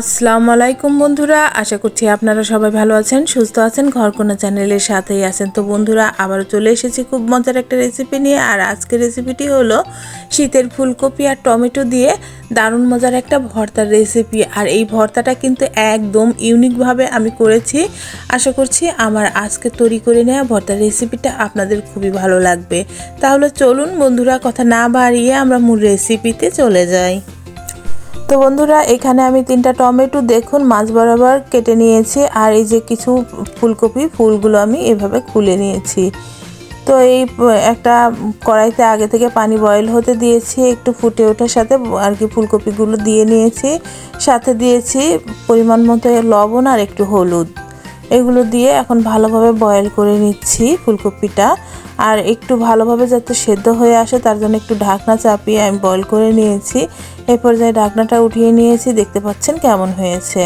আসসালামু আলাইকুম বন্ধুরা, আশা করছি আপনারা সবাই ভালো আছেন, সুস্থ আছেন ঘর ঘরকোনা চ্যানেলের সাথেই আছেন। তো বন্ধুরা, আবারও চলে এসেছি খুব মজার একটা রেসিপি নিয়ে, আর আজকের রেসিপিটি হলো শীতের ফুলকপি আর টমেটো দিয়ে দারুণ মজার একটা ভর্তার রেসিপি আর এই ভর্তাটা কিন্তু একদম ইউনিকভাবে আমি করেছি। আশা করছি আমার আজকে তৈরি করে নেওয়া ভর্তার রেসিপিটা আপনাদের খুবই ভালো লাগবে। তাহলে চলুন বন্ধুরা, কথা না বাড়িয়ে আমরা মূল রেসিপিতে চলে যাই। তো বন্ধুরা, এখানে আমি তিনটা টমেটো দেখুন, মাছ বরাবর কেটে নিয়েছি, আর এই যে কিছু ফুলকপি, ফুলগুলো আমি এভাবে খুলে নিয়েছি। তো এই, একটা কড়াইতে আগে থেকে পানি বয়েল হতে দিয়েছি, একটু ফুটে ওঠার সাথে আর কি ফুলকপিগুলো দিয়ে নিয়েছি। সাথে দিয়েছি পরিমাণ মতো লবণ আর একটু হলুদ। এগুলো দিয়ে এখন ভালোভাবে বয়েল করে নিচ্ছি ফুলকপিটা। আর একটু ভালোভাবে যাতে সেদ্ধ হয়ে আসে, তার জন্য একটু ঢাকনা চাপিয়ে আমি বয়েল করে নিয়েছি। এই পর্যায়ে ঢাকনাটা উঠিয়ে নিয়েছি, দেখতে পাচ্ছেন কেমন হয়েছে।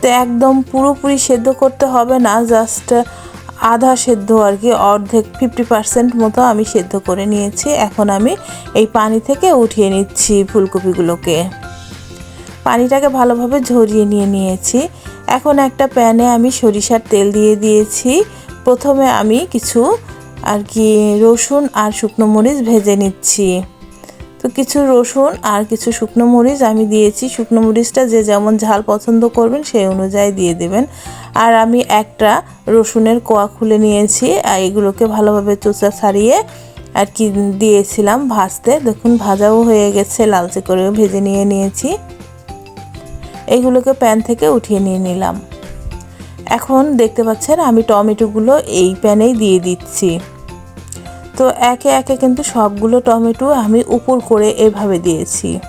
তো একদম পুরোপুরি সেদ্ধ করতে হবে না জাস্ট আধা সেদ্ধ আর কি, অর্ধেক ফিফটি পার্সেন্ট মতো আমি সেদ্ধ করে নিয়েছি। এখন আমি এই পানি থেকে উঠিয়ে নিচ্ছি ফুলকপিগুলোকে। পানিটাকে ভালোভাবে ঝরিয়ে নিয়ে নিয়েছি। এখন একটা প্যানে আমি সরিষার তেল দিয়ে দিয়েছি। প্রথমে আমি কিছু আর কি রসুন আর শুকনো মরিচ ভেজে নিচ্ছি। তো কিছু রসুন আর কিছু শুকনো মরিচ আমি দিয়েছি। শুকনো মরিচটা যে যেমন ঝাল পছন্দ করবেন সেই অনুযায়ী দিয়ে দেবেন। আর আমি একটা রসুনের কোয়া খুলে নিয়েছি আর এগুলোকে ভালোভাবে চোচা ছাড়িয়ে আর কি দিয়েছিলাম ভাজতে। দেখুন, ভাজাও হয়ে গেছে, লালচে করে ভেজে নিয়ে নিয়েছি। এগুলোকে প্যান থেকে উঠিয়ে নিয়ে নিলাম। এখন দেখতে পাচ্ছেন আমি টমেটোগুলো এই প্যানেই দিয়ে দিচ্ছি। তো একে একে কিন্তু সবগুলো টমেটো আমি উপর করে এভাবে দিয়েছি।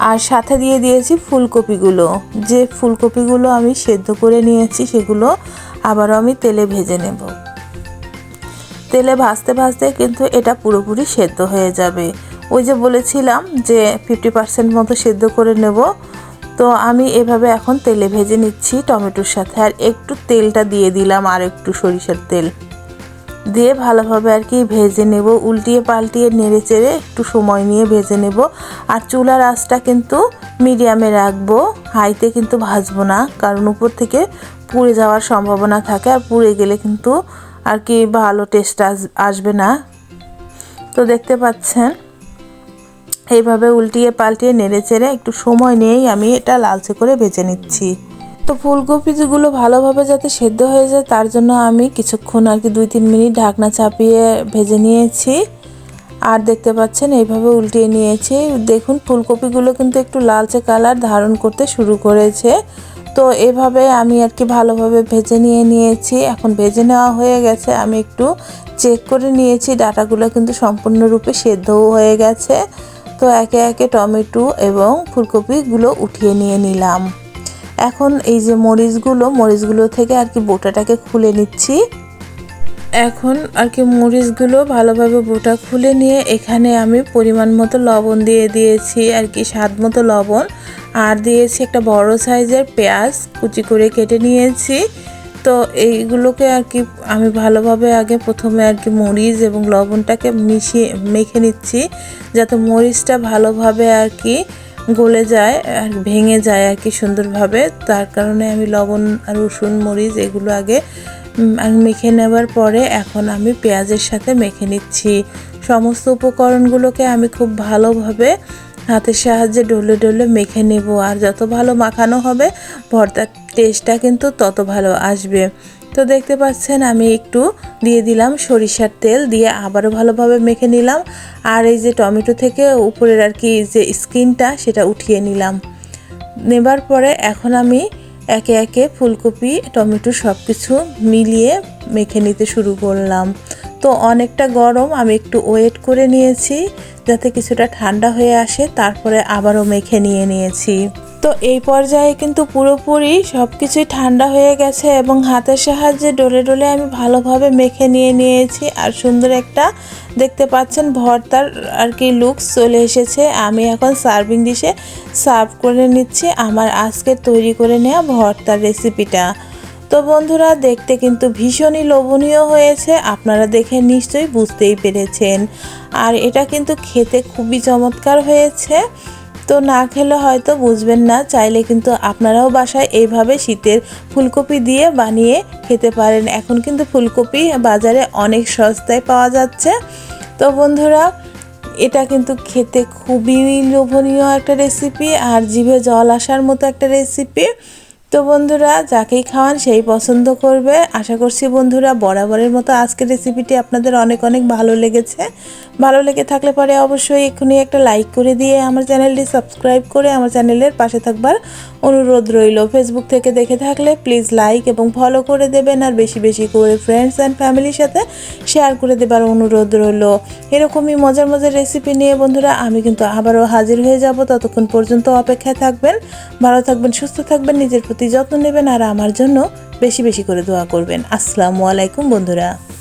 আর সাথে দিয়ে দিয়েছি ফুলকপিগুলো। যে ফুলকপিগুলো আমি সেদ্ধ করে নিয়েছি সেগুলো আবারও আমি তেলে ভেজে নেব। তেলে ভাজতে ভাজতে কিন্তু এটা পুরোপুরি সেদ্ধ হয়ে যাবে। ওই যে বলেছিলাম যে ফিফটি পার্সেন্ট মতো সেদ্ধ করে নেব। তো আমি এভাবে এখন তেলে ভেজে নিচ্ছি টমেটোর সাথে। আর একটু তেলটা দিয়ে দিলাম আর একটু সরিষার তেল। দিয়ে ভালোভাবে আর কি ভেজে নেব, উল্টিয়ে পাল্টিয়ে নেড়ে চেড়ে একটু সময় নিয়ে ভেজে নেব। আর চুলার আঁচটা কিন্তু মিডিয়ামে রাখব, হাইতে কিন্তু ভাজবো না, কারণ উপর থেকে পুড়ে যাওয়ার সম্ভাবনা থাকে আর পুড়ে গেলে কিন্তু আর কি ভালো টেস্ট আসবে না। তো দেখতে পাচ্ছেন এইভাবে উল্টিয়ে পাল্টিয়ে নেড়ে চেড়ে একটু সময় নিয়েই আমি এটা লালচে করে ভেজে নিচ্ছি। তো ফুলকপিগুলো ভালোভাবে যাতে সেদ্ধ হয়ে যায়, তার জন্য আমি কিছুক্ষণ আর কি দুই তিন মিনিট ঢাকনা চাপিয়ে ভেজে নিয়েছি। আর দেখতে পাচ্ছেন এইভাবে উল্টিয়ে নিয়েছি। দেখুন, ফুলকপিগুলো কিন্তু একটু লালচে কালার ধারণ করতে শুরু করেছে। তো এভাবে আমি আর কি ভালোভাবে ভেজে নিয়ে নিয়েছি। এখন ভেজে নেওয়া হয়ে গেছে। আমি একটু চেক করে নিয়েছি। ডাটাগুলো কিন্তু সম্পূর্ণরূপে সেদ্ধও হয়ে গেছে। তো একে একে টমেটো এবং ফুলকপিগুলো উঠিয়ে নিয়ে নিলাম। এখন এই যে মরিচগুলো মরিচগুলো থেকে আর কি বোটাটাকে খুলে নিচ্ছি। এখন আর কি মরিচগুলো ভালোভাবে বোটা খুলে নিয়ে এখানে আমি পরিমাণ মতো লবণ দিয়ে দিয়েছি, আর কি স্বাদ মতো লবণ। আর দিয়েছি একটা বড় সাইজের পেঁয়াজ, কুচি করে কেটে নিয়েছি। তো এইগুলোকে আর কি আমি ভালোভাবে আগে প্রথমে আর কি মরিচ এবং লবণটাকে মিশিয়ে, মেখে নিচ্ছি যাতে মরিচটা ভালোভাবে আর কি গলে যায় আর ভেঙে যায় আর কি সুন্দরভাবে। তার কারণে আমি লবণ আর রসুন, মরিচ এগুলো আগে মেখে নেবার পরে এখন আমি পেঁয়াজের সাথে মেখে নিচ্ছি। সমস্ত উপকরণগুলোকে আমি খুব ভালোভাবে হাতের সাহায্যে ডলে ডলে মেখে নেব। আর যত ভালো মাখানো হবে, ভর্তার টেস্টটা কিন্তু তত ভালো আসবে। তো দেখতে পাচ্ছেন, আমি একটু দিয়ে দিলাম সরিষার তেল, দিয়ে আবারও ভালোভাবে মেখে নিলাম। আর এই যে টমেটো থেকে উপরের আর কি যে স্কিনটা, সেটা উঠিয়ে নিলাম। নেবার পরে এখন আমি একে একে ফুলকপি, টমেটো সব কিছু মিলিয়ে মেখে নিতে শুরু করলাম। তো অনেকটা গরম, আমি একটু ওয়েট করে নিয়েছি যাতে কিছুটা ঠান্ডা হয়ে আসে, তারপরে আবারও মেখে নিয়ে নিয়েছি। তো এই পর্যায়ে কিন্তু পুরোপুরি সব কিছুই ঠান্ডা হয়ে গেছে এবং হাতের সাহায্যে ডলে ডলে আমি ভালোভাবে মেখে নিয়ে নিয়েছি। আর সুন্দর একটা দেখতে পাচ্ছেন ভর্তার আর কি লুকস চলে এসেছে। আমি এখন সার্ভিং ডিশে সার্ভ করে নিচ্ছি আমার আজকে তৈরি করে নেওয়া ভর্তার রেসিপিটা। তো বন্ধুরা, দেখতে কিন্তু ভীষণই লোভনীয় হয়েছে। আপনারা দেখে নিশ্চয়ই বুঝতেই পেরেছেন। আর এটা কিন্তু খেতে খুবই চমৎকার হয়েছে। তো না খেলে হয়তো বুঝবেন না, চাইলে কিন্তু আপনারাও বাসায় এইভাবে শীতের ফুলকপি দিয়ে বানিয়ে খেতে পারেন। এখন কিন্তু ফুলকপি বাজারে অনেক সস্তায় পাওয়া যাচ্ছে। তো বন্ধুরা, এটা কিন্তু খেতে খুবই লোভনীয় একটা রেসিপি আর জিভে জল আসার মতো একটা রেসিপি তো বন্ধুরা, যাকেই খাওয়ান সেই পছন্দ করবে। আশা করছি বন্ধুরা, বরাবরের মতো আজকের রেসিপিটি আপনাদের অনেক অনেক ভালো লেগেছে। ভালো লেগে থাকলে পরে অবশ্যই এক্ষুনি একটা লাইক করে দিয়ে আমার চ্যানেলটি সাবস্ক্রাইব করে আমার চ্যানেলের পাশে থাকবার অনুরোধ রইল ফেসবুক থেকে দেখে থাকলে প্লিজ লাইক এবং ফলো করে দেবেন আর বেশি বেশি করে ফ্রেন্ডস অ্যান্ড ফ্যামিলির সাথে শেয়ার করে দেবার অনুরোধ রইল। এরকমই মজার মজার রেসিপি নিয়ে বন্ধুরা আমি কিন্তু আবারও হাজির হয়ে যাব। ততক্ষণ পর্যন্ত অপেক্ষায় থাকবেন, ভালো থাকবেন, সুস্থ থাকবেন, নিজের প্রতি যত্ন নেবেন আর আমার জন্য বেশি বেশি করে দোয়া করবেন। আসসালামু আলাইকুম বন্ধুরা।